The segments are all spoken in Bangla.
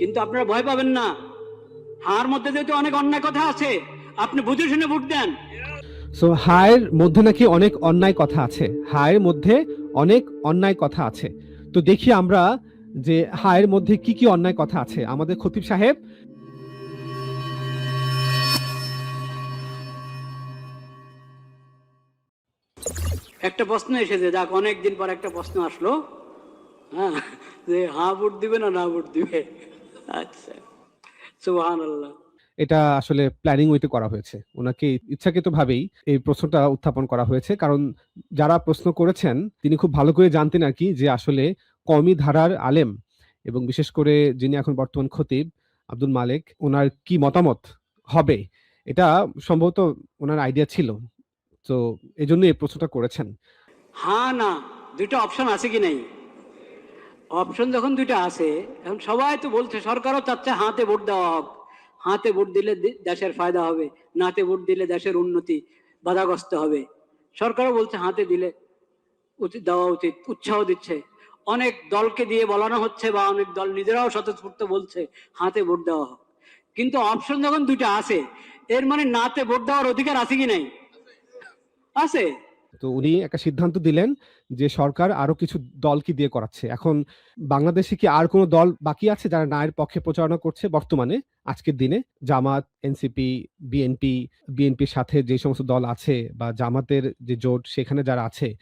কিন্তু আপনারা ভয় পাবেন না। হার মধ্যে যেহেতু অনেক অন্যায় কথা আছে আপনি বুঝে শুনে ভোট দেন। সো হায়ের মধ্যে নাকি অনেক অন্যায় কথা আছে। হায়ের মধ্যে অনেক অন্যায় কথা আছে। তো দেখি আমরা যে হায়ের মধ্যে কি কি অন্যায় কথা আছে। আমাদের খতিব সাহেব। একটা প্রশ্ন এসেছে যাক অনেকদিন পর একটা প্রশ্ন আসলো। হ্যাঁ যে হা ভোট দিবে না না ভোট দিবে? আচ্ছা। এটা আসলে প্ল্যানিং ওইতে করা হয়েছে। ওনাকে ইচ্ছাকৃতভাবেই এই প্রশ্নটা উত্থাপন করা হয়েছে। কারণ যারা প্রশ্ন করেছেন তিনি খুব ভালো করে জানতেন আর কি যে আসলে কমি ধারার আলেম এবং বিশেষ করে যিনি এখন বর্তমান খতিব আব্দুল মালিক ওনার কি মতামত হবে? এটা সম্ভবত ওনার আইডিয়া ছিল। তো এই জন্য এই প্রশ্নটা করেছেন। হ্যাঁ না দুটো অপশন আছে কি নাই? অপশন যখন দুইটা আছে, এখন সবাই তো বলছে, সরকারও চাচ্ছে হাতে ভোট দেওয়া হোক। হাতে ভোট দিলে দেশের ফায়দা হবে, নাতে ভোট দিলে দেশের উন্নতি বাধাগ্রস্ত হবে। সরকারও বলছে হাতে দিলে উচিত দেওয়া উচিত, উৎসাহ দিচ্ছে। অনেক দলকে দিয়ে বলানো হচ্ছে বা অনেক দল নিজেরাও স্বতঃস্ফূর্ত বলছে, হাতে ভোট দেওয়া হোক। কিন্তু অপশন যখন দুইটা আছে, এর মানে নাতে ভোট দেওয়ার অধিকার আছে কি নাই? আছে। তো উনি একটা সিদ্ধান্ত দিলেন যে সরকার আরও কিছু দলকে দিয়ে করাচ্ছে। এখন বাংলাদেশে কি আর কোনো দল বাকি আছে যারা নায়ের পক্ষে প্রচারণা করছে বর্তমানে, আজকের দিনে? জামাত, এনসিপি, বিএনপি, বিএনপির সাথে যে সমস্ত দল আছে বা জামাতের যে জোট, সেখানে যারা আছে,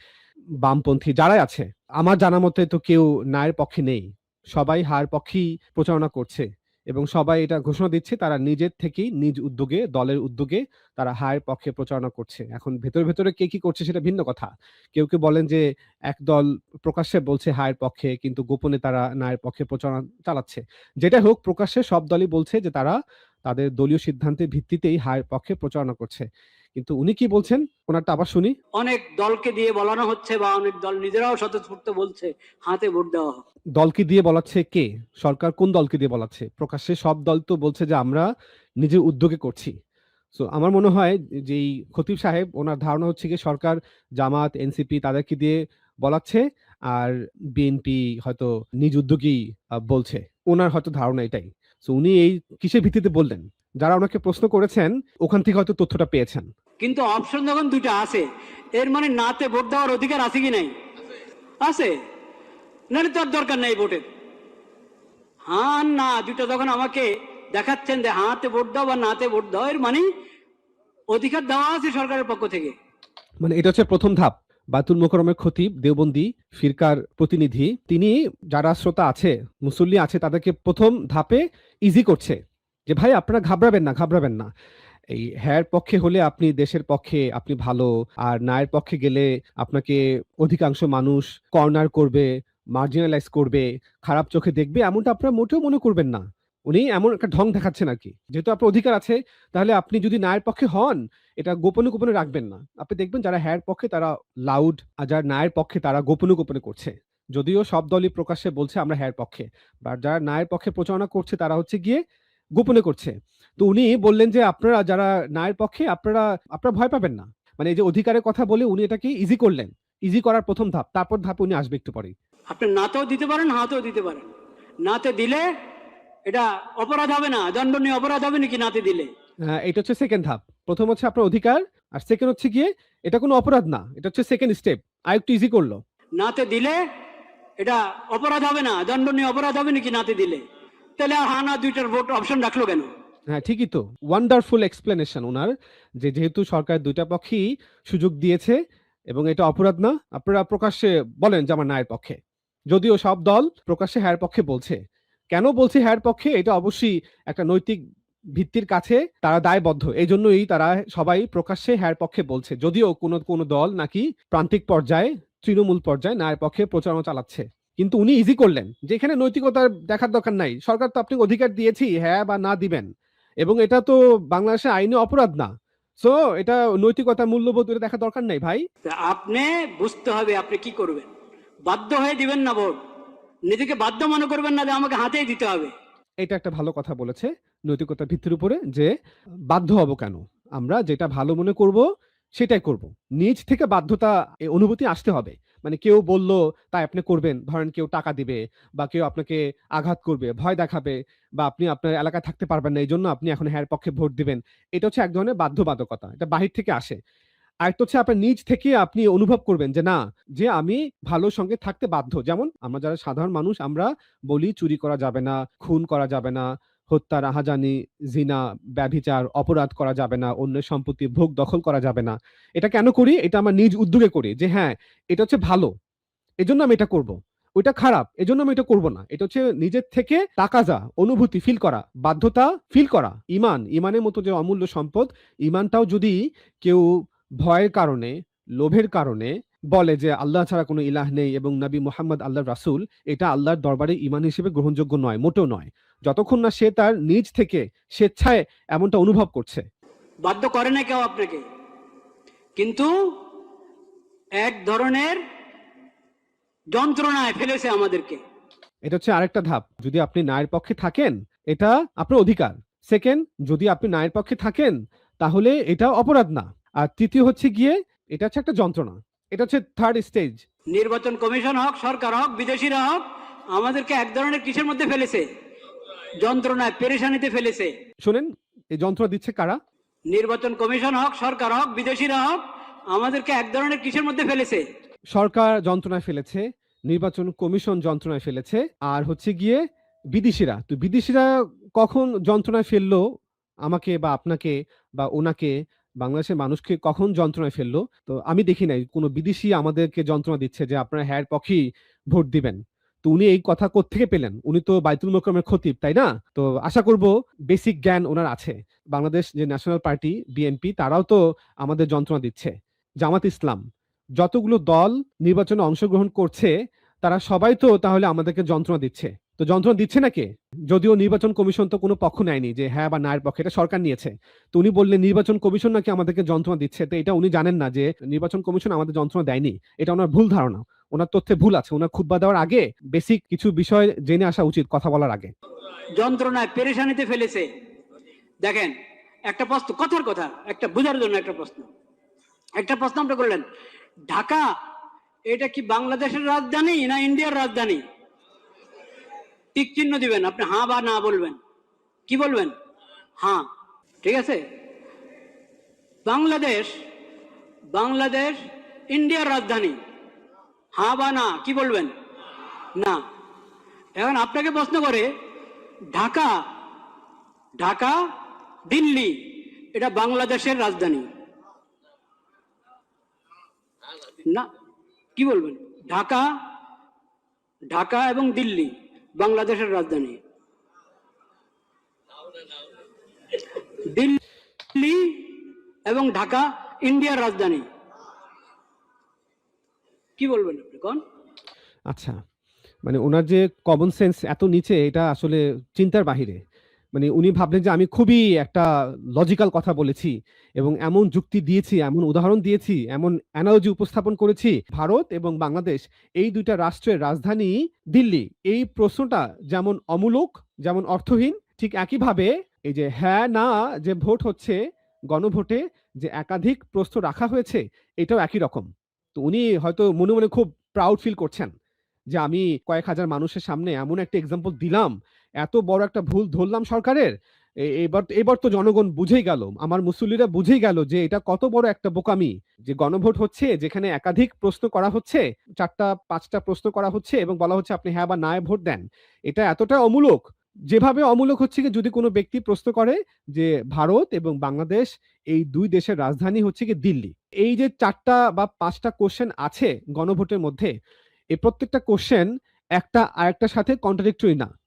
বামপন্থী যারাই আছে, আমার জানা মতে তো কেউ নায়ের পক্ষে নেই। সবাই হার পক্ষেই প্রচারণা করছে। এবং সবাই এটা ঘোষণা দিচ্ছে, তারা নিজের থেকেই নিজ উদ্যোগে, দলের উদ্যোগে তারা হায়ের পক্ষে প্রচারণা করছে। এখন ভেতরে ভেতরে কে কি করছে সেটা ভিন্ন কথা। কেউ কেউ বলেন যে এক দল প্রকাশ্যে বলছে হায়ের পক্ষে, কিন্তু গোপনে তারা নায়ের পক্ষে প্রচারণা চালাচ্ছে। যেটা হোক, প্রকাশ্যে সব দলই বলছে যে তারা তাদের দলীয় সিদ্ধান্তের ভিত্তিতেই হায়ের পক্ষে প্রচারণা করছে। কিন্তু উনি কি বলছেন? ওনারটা আবার শুনি। অনেক দলকে দিয়ে বলানো হচ্ছে বা অনেক দল নিজেরাও স্বতঃস্ফূর্ত বলছে হাতে ভোট দেওয়া দলকে দিয়ে বলাচ্ছে কে? সরকার কোন দলকে দিয়ে বলাচ্ছে? প্রকাশ্যে সব দল তো বলছে যে আমরা নিজের উদ্যোগে করছি। সো আমার মনে হয় যে এই খতিব সাহেব ওনার ধারণা হচ্ছে কি সরকার জামাত এনসিপি তাদেরকে দিয়ে বলাচ্ছে আর বিএনপি হয়তো নিজ উদ্যোগেই বলছে। ওনার হয়তো ধারণা এটাই। সো উনি এই কিসের ভিত্তিতে বললেন? যারা ওনাকে প্রশ্ন করেছেন ওখান থেকে হয়তো তথ্যটা পেয়েছেন। কিন্তু অপশন যখন দুইটা আছে, এর মানে নাতে ভোট দেওয়ার অধিকার আছে কি নাই? আছে। নাহলে তো আর দরকার নাই ভোটের। হ্যাঁ না, দুইটা যখন আমাকে দেখাচ্ছেন যে হাতে ভোট দাও বা নাতে ভোট দাও, এর মানে অধিকার দেওয়া আছে সরকারের পক্ষ থেকে। মানে এটা হচ্ছে প্রথম ধাপ। বাতুল মোকরমের খতিব, দেওবন্দি, ফিরকার প্রতিনিধি, তিনি যারা শ্রোতা আছে, মুসল্লি আছে, তাদেরকে প্রথম ধাপে ইজি করছে। যে ভাই, আপনারা ঘাবড়াবেন না ঘাবড়াবেন না। এই হ্যার পক্ষে হলে আপনি দেশের পক্ষে আপনি ভালো, আর নায়ের পক্ষে গেলে আপনাকে অধিকাংশ মানুষ কর্নার করবে মার্জিনালাইজ করবে, খারাপ চোখে দেখবে, এমনটা আপনারা মোটেও মনে করবেন না। উনি এমন একটা ঢং দেখাচ্ছেন আর কি। যেহেতু আপনার অধিকার আছে, তাহলে আপনি যদি নায়ের পক্ষে হন, এটা গোপনে গোপনে রাখবেন না। আপনি দেখবেন যারা হ্যার পক্ষে, তারা লাউড আর যারা নায়ের পক্ষে, তারা গোপনে গোপনে করছে। যদিও সব দলই প্রকাশ্যে বলছে আমরা হ্যার পক্ষে বা যারা নায়ের পক্ষে প্রচারণা করছে, তারা হচ্ছে গিয়ে গোপনে করছে। তো উনি বললেন যে আপনারা যারা নায়ের পক্ষে আপনারা আপনারা ভয় পাবেন না। মানে এই যে অধিকারের কথা বলে উনি এটাকে ইজি করলেন। ইজি করার প্রথম ধাপ তারপর ধাপে উনি আসবে একটু পরেই। আপনি নাতেও দিতে পারেন হাতেও দিতে পারেন। নাতে দিলে এটা অপরাধ হবে না দণ্ডনীয় অপরাধ হবে নাকি নাতে দিলে? আহ, এটা হচ্ছে সেকেন্ড ধাপ। প্রথম হচ্ছে আপনার অধিকার আর সেকেন্ড হচ্ছে গিয়ে এটা কোনো অপরাধ না এটা হচ্ছে সেকেন্ড স্টেপ আর একটু ইজি করল। নাতে দিলে এটা অপরাধ হবে না দণ্ডনীয় অপরাধ হবে নাকি নাতে দিলে? তাহলে আর হা না দুইটার ভোট অপশন রাখল কেন? হ্যাঁ ঠিকই তো। ওয়ান্ডারফুল এক্সপ্লেনেশন ওনার যে যেহেতু সরকার দুইটা পক্ষেই সুযোগ দিয়েছে এবং এটা অপরাধ না, আপনারা প্রকাশ্যে বলেন যে আমার নায়ের পক্ষে। যদিও সব দল প্রকাশ্যে হ্যার পক্ষে বলছে। কেন বলছে হ্যার পক্ষে? এটা অবশ্যই একটা নৈতিক ভিত্তির কাছে তারা দায়বদ্ধ। এই জন্যই তারা সবাই প্রকাশ্যে হ্যার পক্ষে বলছে। যদিও কোনো কোনো দল নাকি প্রান্তিক পর্যায়ে, তৃণমূল পর্যায়ে নায়ের পক্ষে প্রচারণা চালাচ্ছে। কিন্তু উনি ইজি করলেন যে এখানে নৈতিকতার দেখার দরকার নাই। সরকার তো আপনি অধিকার দিয়েছি হ্যাঁ বা না দিবেন। এবং এটা তো বাংলাদেশের আইনে অপরাধ না। সো এটা নৈতিকতা মূল্যবোধ এটা দেখা দরকার নাই ভাই। আপনি বুঝতে হবে আপনি কি করবেন। বাধ্য হয়ে দিবেন না ভোট। নিজেকে বাধ্য মনে করবেন না যে আমাকে হাতেই দিতে হবে। এটা একটা ভালো কথা বলেছে নৈতিকতার ভিত্তির উপরে যে বাধ্য হব কেন? আমরা যেটা ভালো মনে করব সেটাই করব। নিজ থেকে বাধ্যতা অনুভূতি আসতে হবে। মানে কেউ বলল, তাই আপনি করবেন। ধরেন কেউ টাকা দিবে বা কেউ আপনাকে আঘাত করবে, ভয় দেখাবে বা আপনি আপনার এলাকায় থাকতে পারবেন না এই জন্য আপনি এখন হ্যার পক্ষে ভোট দিবেন। এটা হচ্ছে এক ধরনের বাধ্যবাধকতা। এটা বাহির থেকে আসে। আরেকটা হচ্ছে আপনার নিজ থেকে আপনি অনুভব করবেন যে, না, যে আমি ভালো সঙ্গে থাকতে বাধ্য। যেমন আমরা যারা সাধারণ মানুষ, আমরা বলি, চুরি করা যাবে না, খুন করা যাবে না। হত্যা, রাহাজানি, জিনা, ব্যভিচার, অপরাধ করা যাবে না, অন্যের সম্পত্তি ভোগ দখল করা যাবে না। এটা কেন করি? এটা আমার নিজ উদ্যোগে করি যে হ্যাঁ এটা হচ্ছে ভালো, এজন্য আমি এটা করব। ওইটা খারাপ, এজন্য আমি এটা করব না। এটা হচ্ছে নিজের থেকে তাকাজা, অনুভূতি ফিল করা, বাধ্যতা ফিল করা, ইমান, ইমানের মতো যে অমূল্য সম্পদ, ইমানটাও যদি কেউ ভয়ের কারণে, লোভের কারণে বলে যে আল্লাহ ছাড়া কোনো ইলাহ নেই এবং নবী মোহাম্মদ আল্লাহ রাসূল এটা আল্লাহর দরবারে ইমান হিসেবে গ্রহণযোগ্য নয় মোটেও নয়। যতক্ষণ না সে তার নিজ থেকে স্বেচ্ছায় এমনটা অনুভব করছে। বাধ্য করে না কেউ আপনাকে। কিন্তু এক ধরনের যন্ত্রণায় ফেলেছে আমাদেরকে। এটা হচ্ছে আরেকটা ধাপ যদি আপনি নায়ের পক্ষে থাকেন এটা আপনার অধিকার। সেকেন্ড যদি আপনি নায়ের পক্ষে থাকেন তাহলে এটা অপরাধ না। আর তৃতীয় হচ্ছে গিয়ে এটা হচ্ছে একটা যন্ত্রণা। এটা হচ্ছে থার্ড স্টেজ নির্বাচন কমিশন হোক সরকার হোক বিদেশিরা হোক আমাদেরকে এক ধরনের কিসের মধ্যে ফেলেছে? যন্ত্রণায় পেরেশানিতে ফেলেছে। শোনেন এই যন্ত্রণা দিচ্ছে কারা? নির্বাচন কমিশন হোক সরকার হোক বিদেশিরা হোক আমাদেরকে এক ধরনের কিসের মধ্যে ফেলেছে? সরকার যন্ত্রণায় ফেলেছে নির্বাচন কমিশন যন্ত্রণায় ফেলেছে আর হচ্ছে গিয়ে বিদেশিরা। তো বিদেশিরা কখন যন্ত্রণায় ফেলল? আমাকে বা আপনাকে বা ওনাকে বাংলাদেশের মানুষকে কখন যন্ত্রণায় ফেলল? তো আমি দেখি নাই, কোনো বিদেশি আমাদেরকে যন্ত্রণা দিচ্ছে যে আপনারা হ্যার পক্ষেই ভোট দিবেন। তো উনি এই কথা কোত্থেকে পেলেন? উনি তো বাইতুল মোকরমের খতিব, তাই না? তো আশা করব বেসিক জ্ঞান ওনার আছে। বাংলাদেশ যে ন্যাশনাল পার্টি, বিএনপি, তারাও তো আমাদের যন্ত্রণা দিচ্ছে। জামাত ইসলাম, যতগুলো দল নির্বাচনে অংশগ্রহণ করছে, তারা সবাই তো তাহলে আমাদেরকে যন্ত্রণা দিচ্ছে। তো যন্ত্রণা দিচ্ছে নাকি? যদিও নির্বাচন কমিশন তো কোনো পক্ষ নেয়নি যে হ্যাঁ বা নায়ের পক্ষে এটা সরকার নিয়েছে। তো উনি বললেন, নির্বাচন কমিশন নাকি আমাদেরকে যন্ত্রণা দিচ্ছে? তো এটা উনি জানেন না যে নির্বাচন কমিশন আমাদের যন্ত্রণা দেয়নি। এটা ওনার ভুল ধারণা। ওনার তথ্যে ভুল আছে। ওনার খুতবা দেওয়ার আগে বেসিক কিছু বিষয় জেনে আসা উচিত কথা বলার আগে। যন্ত্রণায় পেরেশানিতে ফেলেছে। দেখেন, একটা প্রশ্ন, কথার কথা, একটা বোঝার জন্য একটা প্রশ্ন। একটা প্রশ্ন আপনি করলেন, ঢাকা, এটা কি বাংলাদেশের রাজধানী না ইন্ডিয়ার রাজধানী? টিক চিহ্ন দিবেন, আপনি হ্যাঁ বা না বলবেন। কি বলবেন? হ্যাঁ ঠিক আছে? বাংলাদেশ বাংলাদেশ, ইন্ডিয়ার রাজধানী। হ্যাঁ বা না, কি বলবেন? না। এখন আপনাকে প্রশ্ন করে, ঢাকা ঢাকা, দিল্লি, এটা বাংলাদেশের রাজধানী। না, কি বলবেন? ঢাকা ঢাকা এবং দিল্লি। বাংলাদেশের রাজধানী। দিল্লি এবং ঢাকা ইন্ডিয়ার রাজধানী। কি বলবেন আপনি, কোন? আচ্ছা মানে ওনার যে কমন সেন্স এত নিচে, এটা আসলে চিন্তার বাহিরে। মানে উনি ভাবলেন যে আমি খুবই একটা লজিক্যাল কথা বলেছি এবং এমন যুক্তি দিয়েছি, এমন উদাহরণ দিয়েছি, এমন অ্যানালজি উপস্থাপন করেছি। ভারত এবং বাংলাদেশ এই দুইটা রাষ্ট্রের রাজধানী দিল্লি। এই প্রশ্নটা যেমন অমূলক, যেমন অর্থহীন, ঠিক একইভাবে এই যে হ্যাঁ না যে ভোট হচ্ছে, গণভোটে যে একাধিক প্রশ্ন রাখা হয়েছে, এটাও একই রকম। তো উনি হয়তো মনে মনে খুব প্রাউড ফিল করছেন যে আমি কয়েক হাজার মানুষের সামনে এমন একটা এক্সাম্পল দিলাম এত বড় একটা ভুল ধরলাম সরকারের? এ- এবার এবার তো জনগণ বুঝেই গেল। আমার মুসল্লিরা বুঝেই গেল যে এটা কত বড় একটা বোকামি। যে গণভোট হচ্ছে, যেখানে একাধিক প্রশ্ন করা হচ্ছে, চারটা, পাঁচটা প্রশ্ন করা হচ্ছে এবং বলা হচ্ছে আপনি হ্যাঁ বা না ভোট দেন। এটা এতটা অমূলক। যেভাবে অমূলক হচ্ছে কি, যদি কোনো ব্যক্তি প্রশ্ন করে যে ভারত এবং বাংলাদেশ এই দুই দেশের রাজধানী হচ্ছে কি দিল্লি। এই যে চারটা বা পাঁচটা কোশ্চেন আছে গণভোটের মধ্যে এই প্রত্যেকটা কোশ্চেন একটা আরেকটার সাথে কন্ট্রাডিক্টরি না।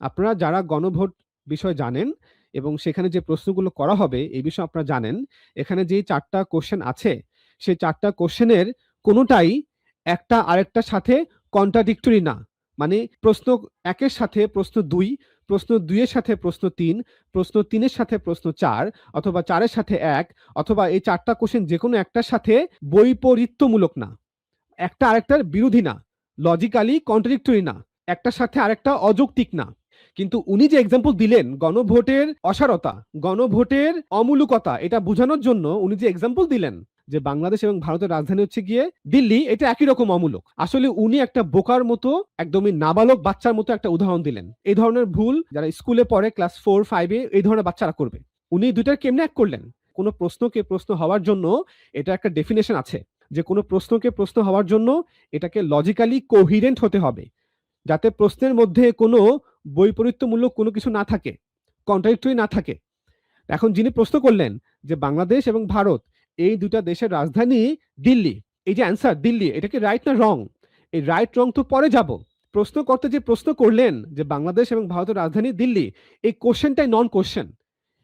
আপনারা যারা গণভোট বিষয় জানেন এবং সেখানে যে প্রশ্নগুলো করা হবে এই বিষয়ে আপনারা জানেন, এখানে যে চারটা কোশ্চেন আছে, সেই চারটা কোশ্চেনের কোনোটাই একটা আরেকটার সাথে কন্ট্রাডিক্টরি না। মানে প্রশ্ন একের সাথে প্রশ্ন দুই, প্রশ্ন দুইয়ের সাথে প্রশ্ন তিন, প্রশ্ন তিনের সাথে প্রশ্ন চার অথবা চারের সাথে এক অথবা এই চারটা কোশ্চেন যে কোনো একটার সাথে বৈপরীত্যমূলক না। একটা আরেকটার বিরোধী না। লজিক্যালি কন্ট্রাডিক্টরি না। একটার সাথে আরেকটা অযৌক্তিক না। কিন্তু উনি যে এক্সাম্পল দিলেন, গণভোটের অসারতা, গণভোটের অমূলকতা, এটা বোঝানোর জন্য উনি যে এক্সাম্পল দিলেন, যে বাংলাদেশ এবং ভারতের রাজধানী হচ্ছে গিয়ে দিল্লি, এটা একই রকম অমূলক। আসলে উনি একটা বোকার মতো, একদমই নাবালক বাচ্চার মতো একটা উদাহরণ দিলেন। এই ধরনের ভুল যারা স্কুলে পড়ে ক্লাস ফোর ফাইভে এই ধরনের বাচ্চারা করবে। উনি দুইটার কেমনে এক করলেন? কোনো প্রশ্নকে প্রশ্ন হওয়ার জন্য এটা একটা ডেফিনেশন আছে, যে কোনো প্রশ্নকে প্রশ্ন হওয়ার জন্য এটাকে লজিক্যালি কোহিরেন্ট হতে হবে, যাতে প্রশ্নের মধ্যে কোনো বৈপরীত্যমূলক কোনো কিছু না থাকে কন্ট্রাডিক্টরি না থাকে। এখন যিনি প্রশ্ন করলেন যে বাংলাদেশ এবং ভারত, এই দুটা দেশের রাজধানী দিল্লি, এই যে অ্যান্সার দিল্লি, এটা কি রাইট না রং এই রাইট রং তো পরে যাব। প্রশ্ন করতে যে প্রশ্ন করলেন যে বাংলাদেশ এবং ভারতের রাজধানী দিল্লি, এই কোশ্চেনটাই নন কোশ্চেন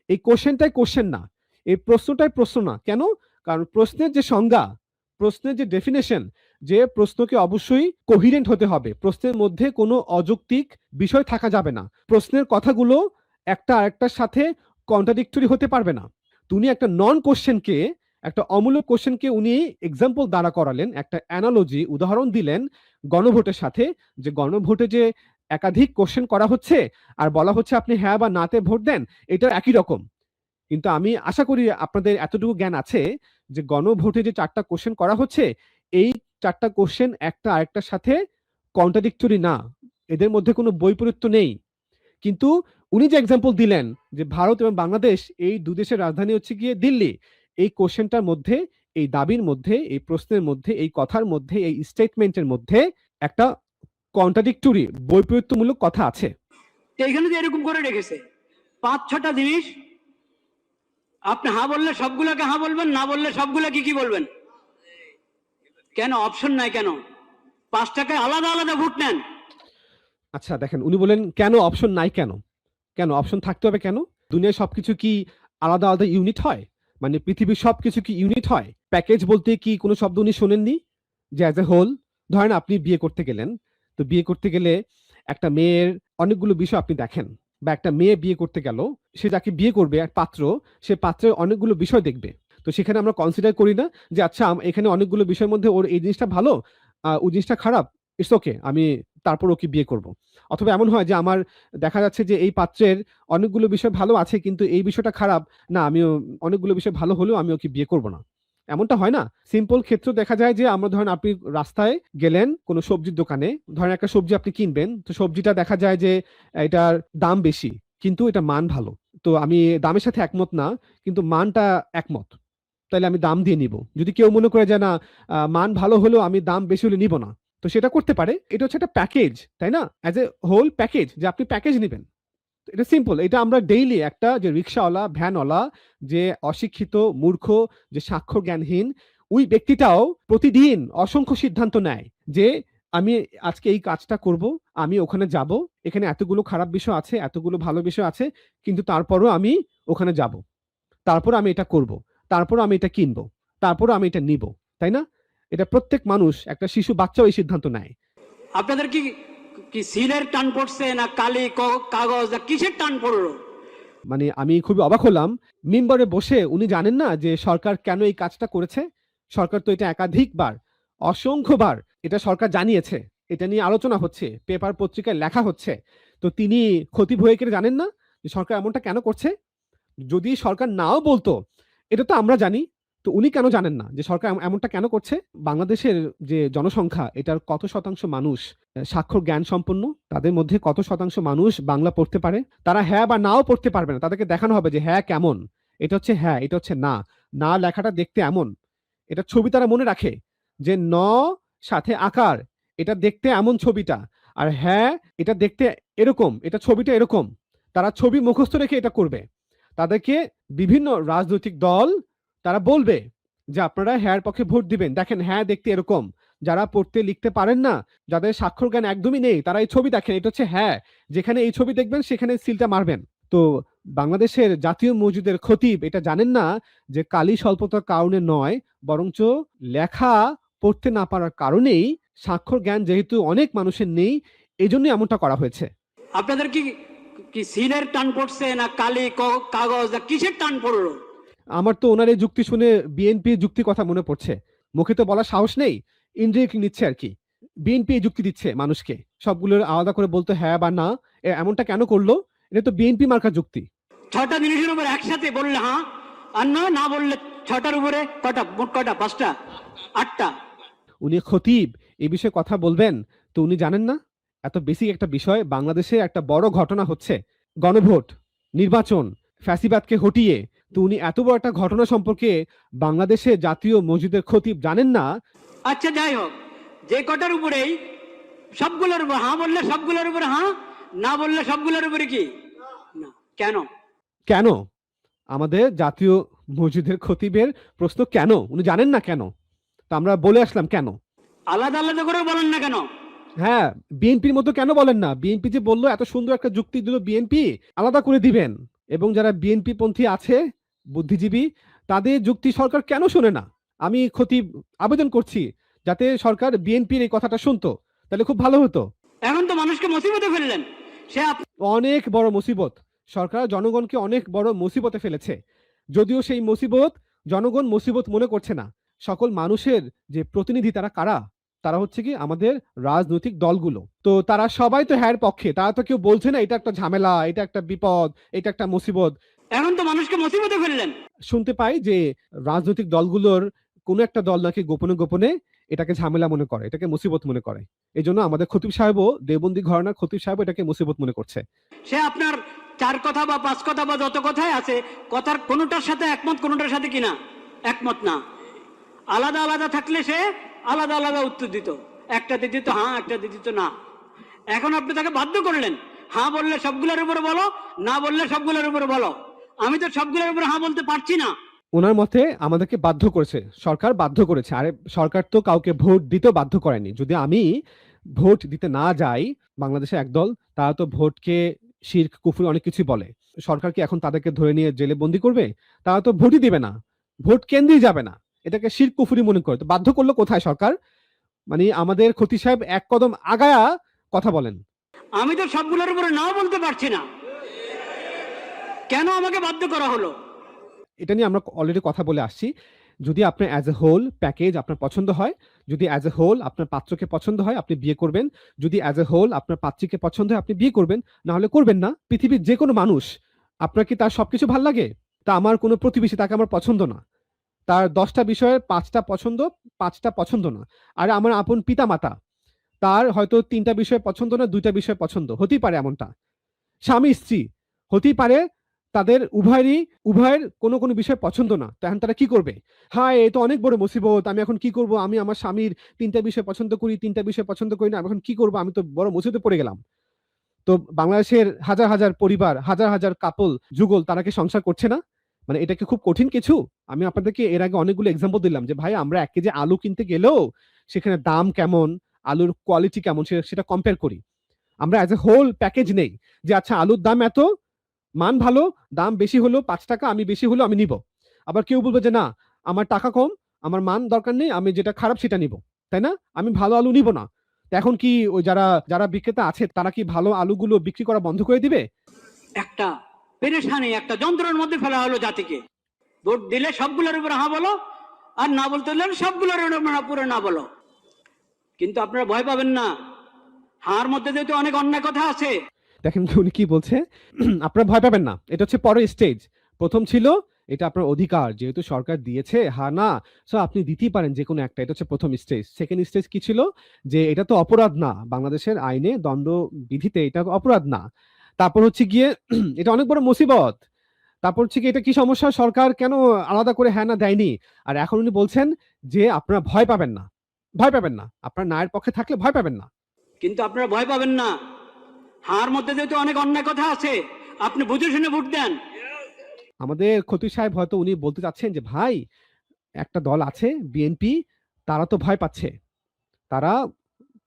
এই কোশ্চেনটাই কোশ্চেন না। এই প্রশ্নটাই প্রশ্ন না। কেন? কারণ প্রশ্নের যে সংজ্ঞা, প্রশ্নের যে ডেফিনেশন যে প্রশ্নকে অবশ্যই কোহিরেন্ট হতে হবে। প্রশ্নের মধ্যে কোনো অযৌক্তিক বিষয় থাকা যাবে না। প্রশ্নের কথাগুলো একটা আরেকটার সাথে কন্ট্রাডিক্টরি হতে পারবে না। তুমি একটা নন কোশ্চেনকে একটা অমূল্য কোশ্চেনকে উনি এক্সাম্পল দ্বারা করালেন, একটা অ্যানালজি উদাহরণ দিলেন গণভোটের সাথে যে গণভোটে যে একাধিক কোশ্চেন করা হচ্ছে আর বলা হচ্ছে আপনি হ্যাঁ বা নাতে ভোট দেন এটা একই রকম। কিন্তু আমি আশা করি আপনাদের এতটুকু জ্ঞান আছে যে গণভোটে যে চারটা কোশ্চেন করা হচ্ছে, এই চারটা কোশ্চেন একটা আরেকটার সাথে কন্ট্রাডিক্টরি না। এদের মধ্যে কোনো বৈপরীত্য নেই। কিন্তু উনি যে এক্সাম্পল দিলেন যে ভারত এবং বাংলাদেশ এই দু দেশের রাজধানী হচ্ছে গিয়ে দিল্লি, এই কোশ্চেনটার মধ্যে, এই দাবির মধ্যে, এই প্রশ্নের মধ্যে, এই কথার মধ্যে, এই স্টেটমেন্টের মধ্যে একটা কন্ট্রাডিক্টরি বৈপরীত্যমূলক কথা আছে। তো এখানে যে এরকম করে রেখেছে, পাঁচ, ছটা জিনিস, আপনি হা বললে সবগুলোকে হা বলবেন, না বললে সবগুলোকে কি বলবেন? কেন? অপশন নাই কেন? পাঁচ টাকায় আলাদা আলাদা ভোট নেন। আচ্ছা দেখেন, উনি বলেন কেন অপশন নাই কেন? কেন? অপশন থাকতে হবে কেন? দুনিয়ায় সবকিছু কি আলাদা আলাদা ইউনিট হয়? মানে পৃথিবীর সবকিছু কি ইউনিট হয়? প্যাকেজ বলতে কি কোনো শব্দ উনি শোনেননি? যে অ্যাজ এ হোল ধরেন আপনি বিয়ে করতে গেলেন, তো বিয়ে করতে গেলে একটা মেয়ের অনেকগুলো বিষয় আপনি দেখেন, বা একটা মেয়ে বিয়ে করতে গেল, সে যাকে বিয়ে করবে, এক পাত্র, সে পাত্রের অনেকগুলো বিষয় দেখবে। তো সেখানে আমরা কনসিডার করি না যে আচ্ছা এখানে অনেকগুলো বিষয়ের মধ্যে ওর এই জিনিসটা ভালো ওই জিনিসটা খারাপ ইটস ওকে আমি তারপর ওকে বিয়ে করব। অথবা এমন হয় যে, আমার দেখা যাচ্ছে যে, এই পাত্রের অনেকগুলো বিষয় ভালো আছে, কিন্তু এই বিষয়টা খারাপ, না আমিও অনেকগুলো বিষয় ভালো হলেও আমি ওকে বিয়ে করব না। এমনটা হয় না। সিম্পল ক্ষেত্র দেখা যায় যে, আমরা ধরেন আপনি রাস্তায় গেলেন কোনো সবজির দোকানে, ধরেন একটা সবজি আপনি কিনবেন, তো সবজিটা দেখা যায় যে, এটার দাম বেশি, কিন্তু এটা মান ভালো। তো আমি দামের সাথে একমত না, কিন্তু মানটা একমত। তাহলে আমি দাম দিয়ে নিব। যদি কেউ মনে করে যে না মান ভালো হলেও আমি দাম বেশি হলে নিব না। তো সেটা করতে পারে। এটা হচ্ছে একটা প্যাকেজ তাই না? অ্যাজ এ হোল প্যাকেজ যে আপনি প্যাকেজ নেবেন। এটা সিম্পল এটা আমরা ডেইলি একটা যে রিক্সাওয়ালা ভ্যানওয়ালা যে অশিক্ষিত, মূর্খ, যে সাক্ষর জ্ঞানহীন ওই ব্যক্তিটাও প্রতিদিন অসংখ্য সিদ্ধান্ত নেয় যে আমি আজকে এই কাজটা করব, আমি ওখানে যাব, এখানে এতগুলো খারাপ বিষয় আছে, এতগুলো ভালো বিষয় আছে, কিন্তু তারপরও আমি ওখানে যাব। তারপর আমি এটা করব। তারপর আমি এটা কিনবো তারপর আমি এটা নিব তাই না? এটা প্রত্যেক মানুষ একটা শিশু বাচ্চাও এই সিদ্ধান্ত নেয়। আপনাদের কি কি সিলের টান পড়ছে না কালি কাগজ না কিসের টান পড়ল? মানে আমি খুবই অবাক হলাম। মিম্বরে বসে উনি জানেন না যে সরকার কেন এই কাজটা করেছে? সরকার তো এটা একাধিকবার অসংখ্যবার এটা সরকার জানিয়েছে। এটা নিয়ে আলোচনা হচ্ছে পেপার পত্রিকায় লেখা হচ্ছে। তো তিনি খতিব হয়ে কেটে জানেন না? যে সরকার এমনটা কেন করছে? যদি সরকার নাও বলতো এটা তো আমরা জানি। তো উনি কেন জানেন না যে সরকার এমনটা কেন করছে? বাংলাদেশের যে জনসংখ্যা, এটার কত শতাংশ মানুষ স্বাক্ষর জ্ঞান সম্পন্ন, তাদের মধ্যে কত শতাংশ মানুষ বাংলা পড়তে পারে? তারা হ্যাঁ বা নাও পড়তে পারবে না। তাদেরকে দেখানো হবে যে হ্যাঁ কেমন। এটা হচ্ছে হ্যাঁ এটা হচ্ছে না। না লেখাটা দেখতে এমন। এটা ছবি তারা মনে রাখে যে ন সাথে আকার, এটা দেখতে এমন ছবিটা। আর হ্যাঁ এটা দেখতে এরকম, এটা ছবিটা এরকম। তারা ছবি মুখস্থ রেখে এটা করবে। তাদেরকে বিভিন্ন রাজনৈতিক দল তারা বলবে যে আপনারা হ্যার পক্ষে ভোট দিবেন। দেখেন হ্যাঁ দেখতে এরকম। যারা পড়তে লিখতে পারেন না, যাদের স্বাক্ষর জ্ঞান একদমই নেই, তারা এই ছবি দেখেন। এটা হচ্ছে হ্যাঁ যেখানে এই ছবি দেখবেন, সেখানে সিলটা মারবেন। তো বাংলাদেশের জাতীয় মসজিদের খতিব এটা জানেন না যে কালি স্বল্পতার কারণে নয়, বরঞ্চ লেখা পড়তে না পারার কারণেই স্বাক্ষর জ্ঞান যেহেতু অনেক মানুষের নেই এই জন্যই এমনটা করা হয়েছে। আপনাদের কি কি সিলের টান পড়ছে না কালি কাগজ না কিসের টান পড়ল? আমার তো ওনার এই যুক্তি শুনে বিএনপি যুক্তি কথা মনে পড়ছে। মুখে তো বলার সাহস নেই ইন্ডিরেক্টলি নিচ্ছে আর কি। বিএনপি যুক্তি দিচ্ছে মানুষকে সবগুলোর আলাদা করে বলতো হ্যাঁ বা না এ এমনটা কেন করল? এটা তো বিএনপি মার্কা যুক্তি। ছটা জিনিসের উপর একসাথে বললে হ্যাঁ আর না না বললে ছটার উপরে কটা মোট কটা পাঁচটা আটটা? উনি খতিব এই বিষয়ে কথা বলবেন তো উনি জানেন না? এত বেসিক একটা বিষয় বাংলাদেশে একটা বড় ঘটনা হচ্ছে গণভোট নির্বাচন ফ্যাসিবাদকে হটিয়ে। তো উনি এত বড় একটা ঘটনা সম্পর্কে বাংলাদেশে জাতীয় মসজিদের খতিব জানেন না? আচ্ছা যাই হোক যে কটার উপরেই সবগুলোর উপর হ্যাঁ বললে সবগুলোর উপরে হ্যাঁ? না বললে সবগুলোর উপরে কি? না। কেন? কেন? আমাদের জাতীয় মসজিদের খতিবের প্রশ্ন কেন? উনি জানেন না কেন? তা আমরা বলে আসলাম কেন? আলাদা আলাদা করে বলেন না কেন? হ্যাঁ বিএনপির মতো কেন বলেন না? বিএনপি যে বলল এত সুন্দর একটা যুক্তি দিল বিএনপি আলাদা করে দিবেন। এবং যারা বিএনপি পন্থী আছে বুদ্ধিজীবী তাদের যুক্তি সরকার কেন শোনে না? আমি ক্ষতি আবেদন করছি যাতে সরকার বিএনপির এই কথাটা শুনতো তাহলে খুব ভালো হতো। এখন তো মানুষকে মুসিবতে ফেললেন। সে অনেক বড় মুসিবত। সরকার জনগণকে অনেক বড় মুসিবতে ফেলেছে। যদিও সেই মুসিবত জনগণ মুসিবত মনে করছে না। সকল মানুষের যে প্রতিনিধি তারা কারা? তারা হচ্ছে কি আমাদের রাজনৈতিক দলগুলো। তো তারা সবাই তো হ্যার পক্ষে তারা তো কেউ বলছে না এটা একটা ঝামেলা এটা একটা বিপদ এটা একটা মুসিবত। এখন তো মানুষকে মুসিবতে ফেললেন। শুনতে পাই যে রাজনৈতিক দলগুলোর কোনো একটা দল নাকি গোপনে গোপনে এটাকে ঝামেলা মনে করে এটাকে মুসিবত মনে করে। এই জন্য আমাদের খতিব সাহেবও দেবন্দি ঘরানার খতিব সাহেব এটাকে মুসিবত মনে করছে। সে আপনার চার কথা বা পাঁচ কথা বা যত কথাই আছে কথার কোনোটার সাথে একমত কোনোটার সাথে কিনা? একমত না। আলাদা আলাদা থাকলে সে আলাদা আলাদা উত্তর দিত। একটাতে দিত হ্যাঁ একটাতে দিত না। এখন আপনি তাকে বাধ্য করলেন হ্যাঁ বললে সবগুলোর উপরে বলো, না বললে সবগুলোর উপরে বলো। আমি তো সবগুলোর উপরে হ্যাঁ বলতে পারছি না। ওনার মতে আমাদেরকে বাধ্য করেছে, সরকার বাধ্য করেছে। আরে, সরকার তো কাউকে ভোট দিতে বাধ্য করেনি। যদি আমি ভোট দিতে না যাই বাংলাদেশে একদল, তারা তো ভোটকে শির্ক, কুফুর অনেক কিছু বলে। সরকার কি এখন তাদেরকে ধরে নিয়ে জেলে বন্দি করবে? তারা তো ভোটই দিবে না। ভোট কেন্দ্রেই যাবে না। এটাকে শির্ক কুফুরি মনে করে। তো বাধ্য করল কোথায় সরকার? মানে আমাদের ক্ষতি সাহেব এক কদম আগায়া কথা বলেন। আমি তো সবগুলোর উপরে নাও বলতে পারছি না। কেন আমাকে বাধ্য করা হলো? এটা নিয়ে আমরা অলরেডি কথা বলে আসছি। যদি আপনার অ্যাজ এ হোল প্যাকেজ আপনার পছন্দ হয় যদি অ্যাজ এ হোল আপনার পাত্রকে পছন্দ হয় আপনি বিয়ে করবেন। যদি অ্যাজ এ হোল আপনার পাত্রীকে পছন্দ হয় আপনি বিয়ে করবেন। না হলে করবেন না। পৃথিবীর যে কোনো মানুষ আপনার কি তার সবকিছু ভালো লাগে? তা আমার কোনো প্রতিবেশী তাকে আমার পছন্দ না। তার দশটা বিষয়ের পাঁচটা পছন্দ পাঁচটা পছন্দ না। আর আমার আপন পিতা মাতা তার হয়তো তিনটা বিষয় পছন্দ না, দুইটা বিষয় পছন্দ, হতেই পারে এমনটা। স্বামী, স্ত্রী, হতেই পারে তাদের উভয়েরই, উভয়ের কোনো কোনো বিষয় পছন্দ না। তখন তারা কি করবে? হ্যাঁ এ তো অনেক বড় মুসিবত, আমি এখন কি করব? আমি আমার স্বামীর তিনটা বিষয় পছন্দ করি, তিনটা বিষয় পছন্দ করি না আমি এখন কি করব? আমি তো বড় মুসিবতে পড়ে গেলাম। তো বাংলাদেশের হাজার হাজার পরিবার, হাজার হাজার কাপল যুগল, তারা কি সংসার করছে না? মানে এটা কি খুব কঠিন কিছু? আমি আপনাদেরকে এর আগে অনেকগুলো এক্সাম্পল দিলাম যে, ভাই, আমরা এক কেজি আলু কিনতে গেলেও সেখানে দাম কেমন? আলুর কোয়ালিটি কেমন? সেটা কম্পেয়ার করি। আমরা অ্যাজ এ হোল প্যাকেজ নেই যে আচ্ছা আলুর দাম এত, মান ভালো, দাম বেশি হলো, পাঁচ টাকা, আমি বেশি হলো, আমি নিব। আবার কেউ বলবে যে, না, আমার টাকা কম, আমার মান দরকার নেই, আমি যেটা খারাপ সেটা নিব। তাই না? আমি ভালো আলু নিব না। এখন কি ওই যারা যারা বিক্রেতা আছে, তারা কি ভালো আলুগুলো বিক্রি করা বন্ধ করে দিবে? একটা পেরেশানি একটা যন্ত্রের মধ্যে ফেলা হলো জাতিকে। ভোট দিলে সবগুলোর উপরে হ্যাঁ বলো, আর না বলতে হলে সবগুলোর উপরে না বলো। কিন্তু আপনারা ভয় পাবেন না। হার মধ্যে যেহেতু অনেক অন্যায় কথা আছে। দেখেন উনি কি বলছে, আপনারা ভয় পাবেন না। এটা হচ্ছে পরের স্টেজ প্রথম ছিল, এটা আপনার অধিকার, যেহেতু সরকার দিয়েছে, হা না সো আপনি দিতেই পারেন যে কোনো একটা। এটা হচ্ছে প্রথম স্টেজ সেকেন্ড স্টেজ কি ছিল? যে এটা তো অপরাধ না। বাংলাদেশের আইনে দণ্ড বিধিতে এটা অপরাধ না। তারপর হচ্ছে গিয়ে এটা অনেক বড় মুসিবত। তারপর হচ্ছে কি এটা কি সমস্যা? সরকার কেন আলাদা করে হ্যাঁ না দেয়নি? আর এখন উনি বলছেন যে আপনারা ভয় পাবেন না। ভয় পাবেন না। আপনার নায়ের পক্ষে থাকলে ভয় পাবেন না। কিন্তু আপনারা ভয় পাবেন না। হার মধ্যে যেহেতু অনেক অন্যায় কথা আছে আপনি বুঝে শুনে ভোট দেন। আমাদের খতিব সাহেব হয়তো উনি বলতে চাচ্ছেন যে ভাই একটা দল আছে বিএনপি তারা তো ভয় পাচ্ছে। তারা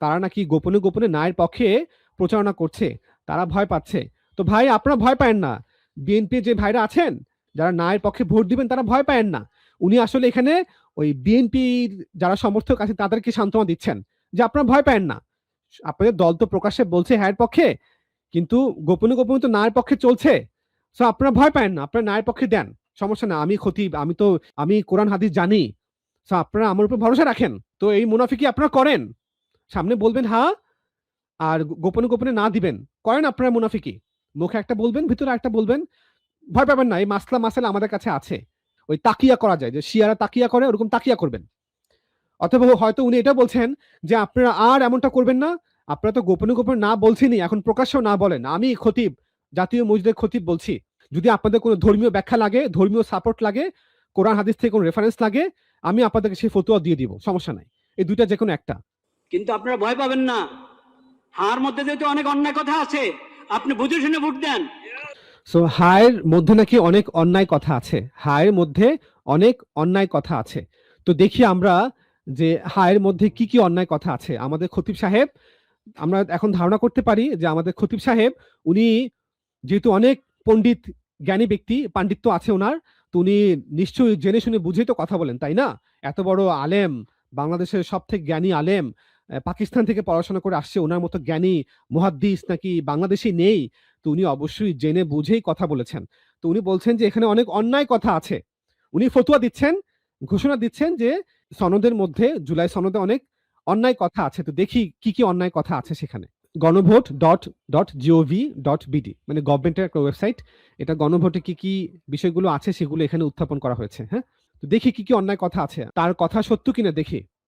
তারা নাকি গোপনে গোপনে নায়ের পক্ষে প্রচারণা করছে। তারা ভয় পাচ্ছে। তো ভাই, আপনারা ভয় পায়েন না। বিএনপি যে ভাইরা আছেন, যারা নায়ের পক্ষে ভোট দিবেন, তারা ভয় পায়েন না। উনি আসলে এখানে ওই বিএনপির যারা সমর্থক আছে, তাদেরকে সান্ত্বনা দিচ্ছেন যে আপনারা ভয় পায়েন না। আপনাদের দল তো প্রকাশ্যে বলছে হ্যাঁ পক্ষে, কিন্তু গোপনে গোপনে তো নায়ের পক্ষে চলছে। সো আপনারা ভয় পায়েন না, আপনারা নায়ের পক্ষে দেন, সমস্যা না আমি ক্ষতি, আমি তো, আমি কোরআন, হাদিস জানি। সো আপনারা আমার উপর ভরসা রাখেন। তো এই মুনাফিকি আপনারা করেন। সামনে বলবেন হ্যাঁ আর গোপনে গোপনে না দিবেন। করেন আপনারা মুনাফিকি মুখে একটা বলবেন, ভিতরে একটা বলবেন। ভয় পাবেন না, এই মাসলা মাসালা আমাদের কাছে আছে। ওই তাকিয়া করা যায়, যে শিয়ারা তাকিয়া করে, ওরকম তাকিয়া করবেন। অথবা হয়তো উনি এটা বলছেন যে, আপনারা আর এমনটা করবেন না। আপনারা তো গোপনে গোপনে না বলছেনই, এখন প্রকাশ্যেও না বলেন। আমি খতিব, জাতীয় মসজিদের খতিব বলছি। যদি আপনাদের কোনো ধর্মীয় ব্যাখ্যা লাগে, ধর্মীয় সাপোর্ট লাগে, কোরআন, হাদিস থেকে কোনো রেফারেন্স লাগে, আমি আপনাদেরকে সেই ফতুয়া দিয়ে দিব, সমস্যা নাই। এই দুইটা যে কোনো একটা। কিন্তু আপনারা ভয় পাবেন না। হার মধ্যে যেহেতু অনেক অন্যায় কথা আছে, আপনি বুঝে শুনে ভোট দেন। সো হায়ের মধ্যে নাকি অনেক অন্যায় কথা আছে। হায়ের মধ্যে অনেক অন্যায় কথা আছে। তো দেখি আমরা যে হায়ের মধ্যে কি কি অন্যায় কথা আছে। আমাদের খতিব সাহেব, আমরা এখন ধারণা করতে পারি যে আমাদের খতিব সাহেব, উনি যেহেতু অনেক পণ্ডিত, জ্ঞানী ব্যক্তি, পাণ্ডিত্য আছে ওনার, তো উনি নিশ্চয়ই জেনে শুনে বুঝেই তো কথা বলেন, তাই না? এত বড় আলেম, বাংলাদেশের সব থেকে জ্ঞানী আলেম পাকিস্তান থেকে পড়াশোনা করে আসছে, ওনার মতো জ্ঞানী মুহাদ্দিস নাকি বাংলাদেশে নেই? তো উনি অবশ্যই জেনে বুঝেই কথা বলেছেন। তো উনি বলছেন যে এখানে অনেক অন্যায় কথা আছে। উনি ফতুয়া দিচ্ছেন, ঘোষণা দিচ্ছেন যে সনদের মধ্যে, জুলাই সনদে অনেক অন্যায় কথা আছে। তো দেখি কি কি অন্যায় কথা আছে সেখানে। গণভোট dot dot G O V dot B D মানে গভর্নমেন্টের একটা ওয়েবসাইট। এটা গণভোটে কি কি বিষয়গুলো আছে সেগুলো এখানে উত্থাপন করা হয়েছে হ্যাঁ? তো দেখি কি কি অন্যায় কথা আছে। তার কথা সত্য কিনা দেখি।